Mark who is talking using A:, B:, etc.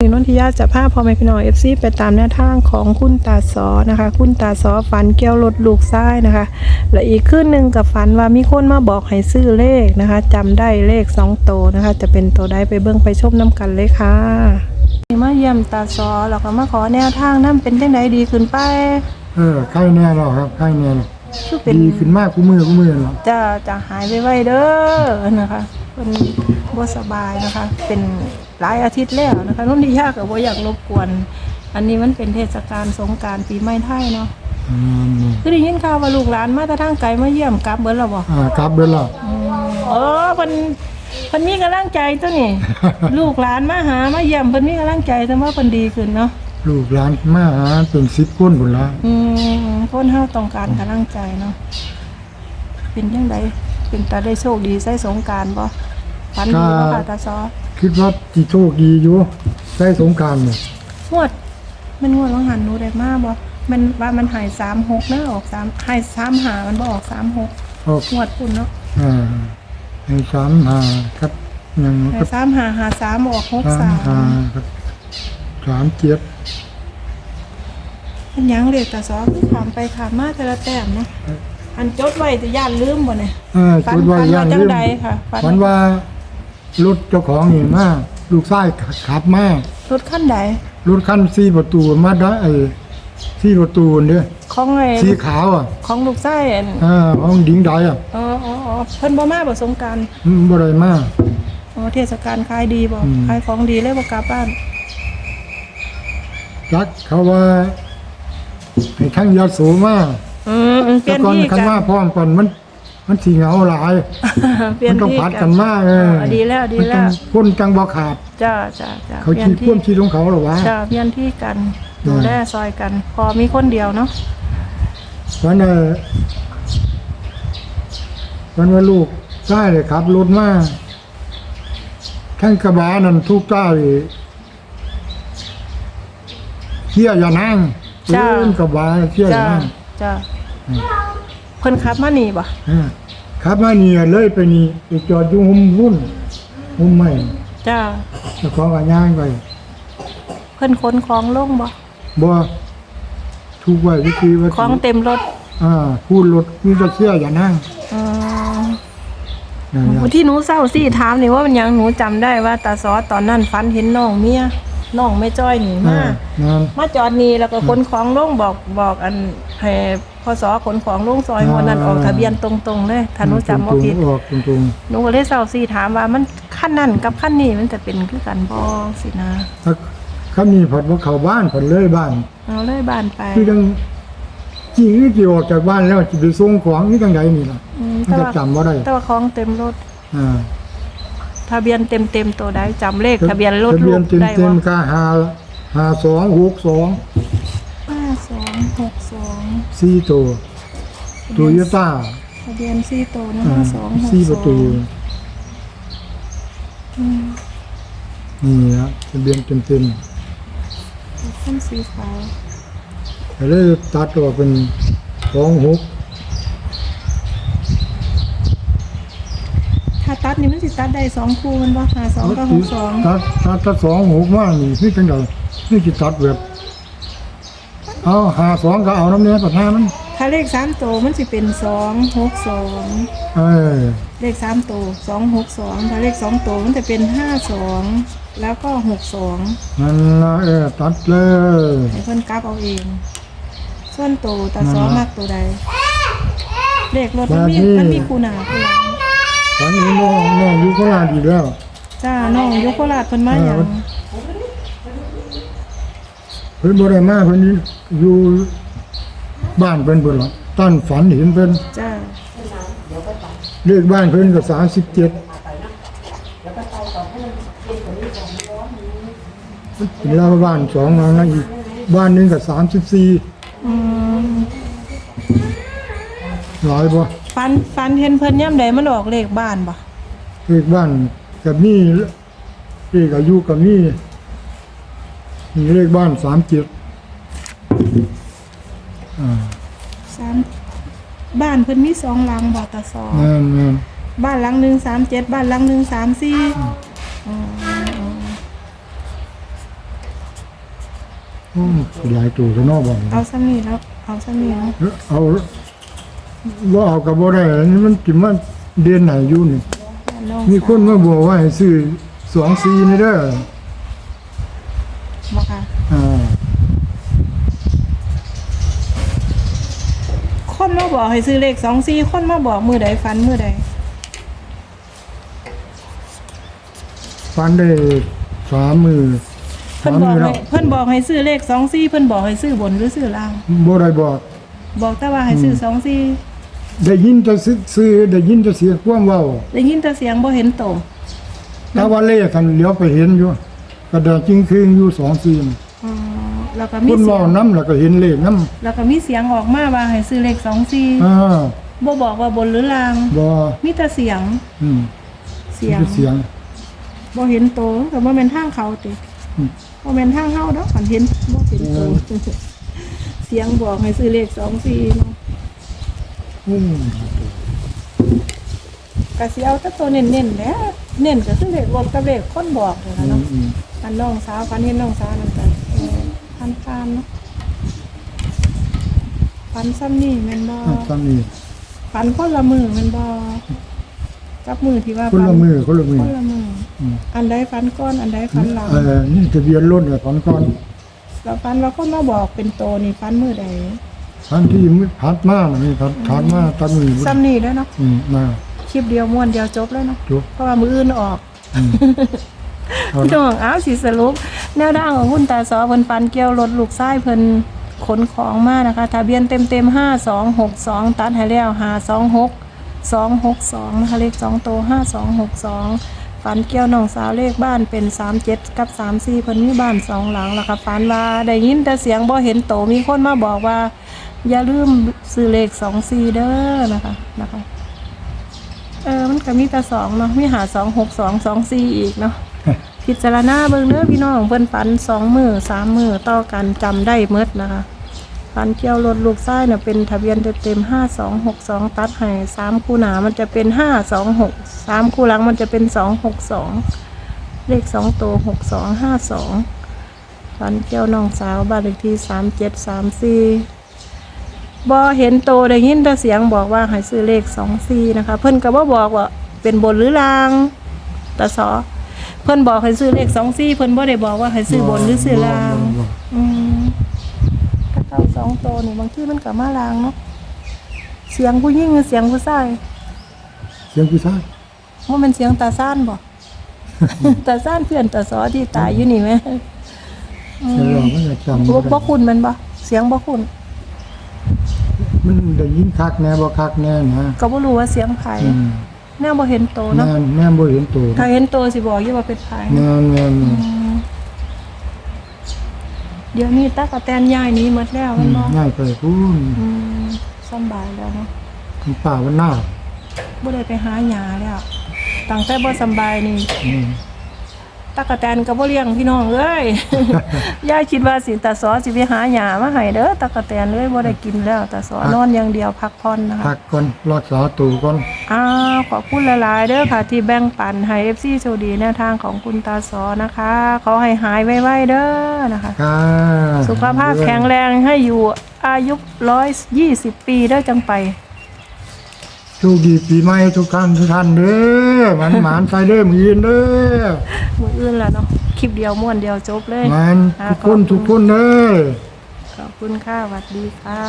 A: นนทิยาจะพาพ่อแม่พี่น้องเอฟซีไปตามแนวทางของคุณตาสอนะคะ คุณตาสอฝันเกี่ยวรถลูกซ้ายนะคะ และอีกขึ้นหนึ่งกับฝันว่ามีคนมาบอกให้ซื้อเลขนะคะจำได้เลขสองโตวนะคะ จะเป็นตัวใดไปเบิ่งไปชมน้ำกันเลยค่ะมาเยี่ยมตาสอแล้วก็มาขอแนวทางนั่นเป็นจังไดดีขึ้นไป
B: เออไข้แน่แล้วครับไข้แน่แล้ว
A: คือเป็น
B: ดีขึ้นมากกูมือกูมือแล้ว
A: จะจะหายไวๆเด้อนะคะเป็นบ่สบายนะคะ เป็น หลายอาทิตย์แล้วนะคะนุ่นที่ยากกับว่าอยากรบกวน อันนี้มันเป็นเทศกาลสงกรารปีใหม่ไทยเนาะ
B: อืม
A: คือได้ยินข่าวว่าลูกหลานมาแต่ทางไกลมาเยี่ยมกลับเบิดแล้วบ่
B: อ่ากลับเบิดแล้ว
A: อืมเออเพิ่นเพิ่นมีกำลังใจตัวนี่ลูกหลานมาหามาเยี่ยมเพิ่นมีกำลังใจแต่ว่าเพิ่นดีขึ้นเนาะ
B: ลูกหลานมาหาเป็นสิบคนบุญละ
A: อืมคนเฮาต้องการกำลังใจเนาะเป็นจังไดเป็นตาได้โชคดีใส่สงกรารบ่ฝันดีบ่ค่ะตาซอ
B: คิดว่าจีโชคดีอยู่ใช้สงกรารเนี่ย
A: งวด มันงวดลองหันหนูได้มาบ่มันว่ามันหาย36เนาะออก3หาย3หามันบ่ออก36
B: ออก
A: งวดพุ่นเนาะ
B: อ่าในสามหาครับยัง
A: หา
B: ก็
A: ย3หาหา3ออก
B: สามหา
A: 63
B: ครับสามเจ็ด
A: เป็นหยังเลยตาซอถามไปถามมาแต่ละแต้มเนาะอันจดไว้จะย่านลืมบ่เนี่ย
B: อ่า
A: ฝัน
B: คิดว่า
A: ฝัน
B: ย่า
A: ว่างจัง
B: ลืม
A: ใดค่ะฝัน
B: ฝันว่า รถเจ้าของนี่มาลูกชายขับมาร
A: ถคันใด
B: รถคันสี่ประตูมาได้ไอ้สี่ประตูเนี่ย
A: ของไอ้
B: สีขาวอะ
A: ของลูกไส้อัน
B: อ่าห้องดิ้งได้อะ
A: อ๋ออ๋ออ๋อเพิ่นบ่มาบ่สงกราร
B: อืมบ่ได้มา
A: อ๋อเทศกาลขายดีบ่
B: อืม
A: ขายของดีเลยบ่กลับบ้าน
B: จักเขาว่าให้ทั้งยาสูมา
A: อืมเป
B: แต่
A: ลี่ยน
B: ก่อน
A: ที่
B: คั
A: กันน
B: มาพร้อมกันมัน มันสิเหงาหลาย
A: เปลี่ย
B: มันนต้อง
A: ที่
B: ผัดกันมาเออ
A: ดีแล้วดี
B: มันต้
A: แล้
B: อง
A: ว
B: คนจังบ่ขาด
A: จ้าจ้าจ้า
B: เขา
A: เปลี่ย
B: คิ
A: น
B: ด
A: ที่
B: พ่วามคิดของเขาหรอวะ
A: จ้าเปลี่ยนที่กัน
B: อืม
A: ดูแลซอยกัน พอมีคนเดียวเนาะ
B: วันนั้นวันว่าลูกใต้เลยครับรถมาทั้งกระบะนั่นทุกใต้เที่ยอย่านั่งเล่นกระบะเที่ยอย่า
A: จ้า
B: นั่ง
A: จ้า เพิ่นขับมานี่บ่
B: อ่าครับมาเนี่ยเลยไปนี่ไปจอดอยู่หุ่มรุ่นหุ่มใหม่
A: จ้า
B: เจ้าของก็ย่างไป
A: เพิ่นขนของลงบ่
B: บ่ทุกไว้วิธีว่า
A: ของเต็มรถ
B: อ่าพูดรถมีแตะเชี่ยอย่านั่ง
A: อืม
B: นั่นล่ะ
A: ที่หนูเศร้าสิถามนี่ว่ามันหยังหนูจำได้ว่าตาซอตอนนั้นฝันเห็นน้องเมีย น้องไม่จ้อยหนี
B: อ่า
A: มา
B: นั่น
A: มาจอดนี่แล้วก็ขนของลงบอกบอกอันให้พศขนของลงซอย
B: อ่า
A: วันนั้นออกทะเบียนตรงๆเลยถ้าหนูจำบ่ผิด
B: ตรงๆออกตรง
A: หนูก็เลยเศร้าสิถามว่ามันขั้นนั้นกับขั้นนี้มันจะเป็นคือกันบ่สินะ
B: ๆถ้าเขามีผัดว่าเข้าบ้านผัดเลยบ้าน
A: เอาเลยบ้านไป
B: คือจังจริงที่ออกจากบ้านแล้วจะไปส่งของนี่จังไดนี่ล่ะ
A: อืม
B: มัน
A: แต่
B: จะ
A: ว่า
B: จำบ่ได้
A: แต่ว่าของเต็มรถ
B: อ่า
A: ทะเบียนเต็มเต็มๆตัวใดจำเลขทะเบียนรถ
B: ทะ
A: ลู
B: เบียน
A: ก
B: เต็ม
A: ได้
B: เต็
A: บ่
B: มค่าหาหาสองหกสอง
A: ห้าสองหกสอง
B: สี่ตัวโตโยต้า
A: ทะเบียนสี่ตัวนะ
B: อ่า
A: ห้าสองหก
B: สี่ป
A: ส
B: ระ
A: อ
B: ตู
A: ง
B: นี่นะทะเบียนเต็มเต็ม
A: ขั้นสีขาว
B: ๆแต่เลยตัดออกเป็นสองหก
A: ถ้า ตัดนี่มันสิตัดได้สองคู่มันบ่หาสองกับหกสอง
B: ตัดตัดตัดสองหกมานี่นี่จังไดนี่จะตัดแบบเอาหาสองก็เอาน้ำเนื้อปัดห้ามัน
A: ถ้าเลขสามตัวมันสิเป็นสองหกสอง
B: เออ
A: เลขสามตัวสองหกสองถ้าเลขสองตัวมันจะเป็นห้าสองแล้วก็หกสอง
B: นั่นละเออตัดเลย
A: ให้เพิ่นกลับเอาเอง ส่วนตัวตาซอ
B: นั่นล่ะ
A: มากตัวใดเลขรถมันมี
B: แบบนี้
A: มันมีคูหนาคู หลัง
B: ตอนนี้น้องน้องอยู่โคราชอีกแล้ว
A: จ้าน้องอยุโคราชเพิ่นมาหยัง
B: เพิ่นบ่ได้มาเพิ่นอยู่บ้านเพิ่นเพิ่นหรอกตั้นฝันเห็นเพิ่น
A: จ้า
B: เลขบ้านเพิ่นก็สามสิบเจ็ดแล้วบ้านสองหลังนั้นอีกบ้านหนึงก็สามสิบสี่
A: อืม
B: หลายบ่
A: ฟันฟันเห็นเพิ่นย่ำใดมันออกเลขบ้านบ่
B: เลขบ้านกับมีเลขอายุกับมีมีเลขบ้านสามเจ็ดอ่า
A: สามบ้านเพิ่นมีสองหลังบ่ตาซอ
B: แม่นแม่น
A: บ้านหลังหนึ่งสามเจ็ดบ้านหลังหนึ่งสามสี่
B: โอ้ขยายตัวซะเนอกบ่
A: เอาซ้ำนี่แล้ว เอาซ้ำนี่แล้ว
B: เอา ว่าเอากับบ่ได้อันนี้มันกินมาเดือนไหนอยู่นี่
A: น้อง
B: มีคนมาบอกว่าให้ซื้อสองซีนี่เด้อ
A: บอกค่ะ
B: อ่า
A: คนมาบอกให้ซื้อเลขสองสี่คนมาบอกมือใดฟันมือใด
B: ฟันได้สามมือ
A: เพิ่น
B: สาม
A: บอก
B: มือแล้
A: ให้
B: ว
A: เพิ่นบอกให้ซื้อเลขสองสี่เพิ่นบอกให้ซื้อบนหรือซื้อล่าง
B: บ่ได้บอก
A: บอกแต่ว่าให้ซื้อสองสี่
B: ได้ยินแต่ซื้อซื้อได้ยินแต่เสียงความเว้า
A: ได้ยินแต่เสียงบ่เห็นโต
B: แต่ว่าเลขกันเลี้ยวไปเห็นอยู่กระดาษจริงคืออยู่สองซีน
A: อ๋อแล้วก็
B: ค
A: มี
B: น
A: เสีย
B: เว้างน้ำแล้วก็เห็นเลขน้ำ
A: แล้วก็มีเสียงออกมาว่าให้ซื้อเลขสองสี่
B: อ่า
A: บ่บอกว่าบนหรือล่าง
B: บ่
A: มีแต่เสียง
B: อืม
A: เสียง
B: มีเสียง
A: บ่เห็นโตแต่บ่แม่นทางเขาติ
B: อืม
A: บ่แม่นทางเฮาดอกคันเห็นบ่เห็นโต เสียงบอกให้ซื้อเลขสองสี่เนาะ
B: อืม
A: ก็สิเอาแต่ตัวเน้นๆแหละเน้นก็คือเลขรถกับเลขคนบอกนี่
B: อื
A: ล่ะเนาะ
B: มอืม
A: อันน้องสาวฟันเห็นน้องสาวนั่นก็เออพันพานเนาะฟันซ้ำนี่แม่นบ่
B: อะตามนี้
A: ฟันคนละมือแม่นบ่กับมือที่ว่า
B: คนละ
A: ฟั
B: มือคนละมือ
A: คนละมืออ
B: ม
A: อันใดฟันก้อนอันใดฟันหลัง
B: เออนี่ทะเบียนรถเนี่ยก่อนก่อน
A: เราฟันว่าคนมาบอกเป็นโตนี่ฟันมือใด
B: ทันที่มืดพัดมาน่ะนี่พัดพัดมาตามมือ
A: ซ้ำนี่แล้วเนาะ
B: อืมมา
A: คลิปเดียวม้วนเดียวจบแล้วเนาะ
B: จบ
A: เพราะว่ามืออื่นออก
B: อืมเอา
A: พี่น้องอ้าวสิสรุปแนวทางของคุณตาซอเพิ่นฟันเกี่ยวรถลูกชายเพิ่นขนของมานะคะทะเบียนเต็มเต็มห้าสองหกสองตัดให้แล้วหาสองหกสองหกสองนะคะเลขสองโตห้าสองหกสอง ฝันเกี่ยวน้องสาวเลขบ้านเป็นสามเจ็ดกับสามสี่เพิ่นมีบ้านสองหลังแล้วก็ฝันว่าได้ยินแต่เสียงบ่เห็นโตมีคนมาบอกว่า อย่าลืมซื้อเลขสองสี่เด้อนะคะนะคะเออมันก็มีแต่สองเนาะมีหาสองหกสองสองสี่อีกเนาะพิจารณาเบิ่งเด้อพี่น้องเพิ่นฝันสองมือสามมือต่อกันจำได้เมดนะคะฝันเกี่ยวรถลูกซ้ายเนี่ยเป็นทะเบียนเต็มห้าสองหกสองตัดให้สามคู่หนามันจะเป็นห้าสองหก สามคู่หลังมันจะเป็นสองหกสองเลขสองตัวหกสองห้าสองฝันเกี่ยวน้องสาวบ้านเลขที่สามเจ็ดสามสี่บอเห็นโตได้ยินแต่เสียงบอกว่าให้ซื้อเลขสองสี่นะคะ เพิ่นก็บ่บอกว่าเป็นบนหรือลางแต่สอเพิ่นบอกให้ซื้อเลขสองซี่เพิ่นบ่ได้บอกว่าให้ซื้อบนหรือซื้อล่าง
B: บ่บ่บ่
A: อืมถ้าเข้าสองตัวนี่บางทีมันก็มาลางเนาะเสียงผู้หญิงหรือเสียงผู้ชาย
B: เสียงผู้ชาย
A: ว่ามันเสียงตาซ่านบ่ตาซ่านเพื่อนตาซอที่ตายอยู่นี่ไหม
B: เสียงร้องมันจะจำ
A: บ่
B: บ่ได้
A: บ่คุณมันบ่เสียงบ่คุณ
B: มันได้ยินคักแน่บ่คักแน่นะ
A: ก็บ่รู้ว่าเสียงไผ
B: อืม
A: แน่บ่เห็นโต
B: แม่
A: เนาะ
B: นแม่นบ่เห็นตัว
A: ถ้าเห็นโตสิบอกอยู่ว่าเป็นไผ
B: แม่นแม่น
A: อืมเดี๋ยวนี้ตากะแตนย้ายหนี้หมดแล้ว
B: อื
A: แมัน
B: ม
A: บ่
B: ง่ายไปพูน
A: อืมสำบายแล้วเนาะ
B: คุณป้าวันหน้า
A: บ่ได้ไปหาหยาแล้ว ตั้งแต่บ่สำบายนี่
B: อืม
A: ตากะแตนก็บ่เลี้ยงพี่น้องเอ้ย ยายคิดว่าสิตาสอสิไปหาหยามาให้เด้อตากะแตนเลยบ่ได้กินแล้วตาสอนอนอย่างเดียวพักผ่อนนะคะ
B: พักก่อนรักษาตัวก่อน
A: อ้าวขอบคุณหลาย ๆ เด้อค่ะ ที่แบ่งปันให้ FC โชคดีแนวทางของคุณตาสอนะคะ ขอให้หายไวๆเด้อนะคะ
B: ค่ะ
A: สุขภาพแข็งแรงให้อยู่อายุ120ปีเด้อจังไป
B: โชคดีปีใหม่ทุกท่านทุกท่านเด้อหมานหมานใส่เด้อมืออื่นเด้อ
A: มืออื่นแล้วเนาะคลิปเดียวม้วนเดียวจบเลย
B: มันอ่าทุกคนทุกคนเด้อ
A: ขอบคุณค่ะสวัสดีค่ะ